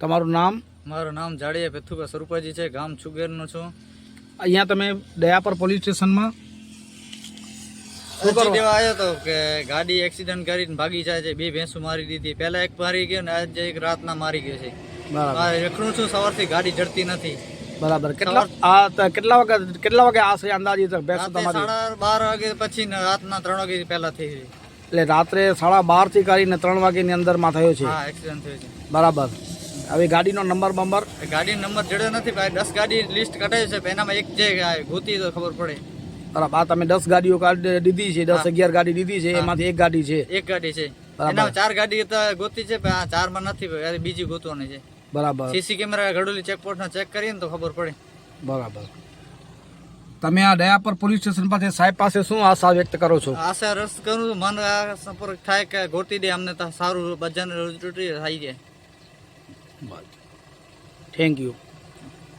તમારું નામ? મારું નામ જાડિયા પેથુકા સ્વરૂપાજી છે ગામ છુગેરનો છું. અહીંયા તમે દયાપર પોલીસ સ્ટેશનમાં? દેવા આવ્યો તો કે ગાડી એક્સિડન્ટ કરીને ભાગી જાય છે બે ભેંસો મારી દીધી. પહેલા એક મારી ગયો ને આજે એક રાતના મારી ગયો છે. બરાબર. આ રખડું છું સવારથી ગાડી જડતી નથી. બરાબર. કેટલા આ કેટલા વાગે કેટલા વાગે આશરે અંદાજિત ભેંસો તમારી? સાડા બાર વાગે પછી ને રાતના ત્રણ વાગે પહેલા થઈ એટલે રાત્રે સાડા બારથી કરીને ત્રણ વાગ્યાની અંદરમાં થયો છે. હા એક્સિડન્ટ થયો છે. બરાબર. હવે ગાડીનો નંબર બંબર ગાડી નંબર જડ્યો નથી ભાઈ દસ ગાડી લિસ્ટ કઢાવી છે એનામાં એક જે ગોતી તો ખબર પડે. બરાબર આ તમે દસ ગાડીઓ દીધી છે દસ અગિયાર ગાડી દીધી છે એમાંથી એક ગાડી છે. એક ગાડી છે. એનામાં ચાર ગાડી ગોતી છે પણ આ ચારમાં નથી બીજી ગોતવાની છે. બરાબર. CC camera Ghadoli checkpost check કરીને તો ખબર પડે. બરાબર. તમે આ દયાપર પોલીસ સ્ટેશન પાસે સાહેબ પાસે શું આશા વ્યક્ત કરો છો? આશા રસ કરું છું. મન સંપર્ક થાય કે ગોતી દે અમને તો સારું રોજી થાય થઈ જાય થેન્ક યુ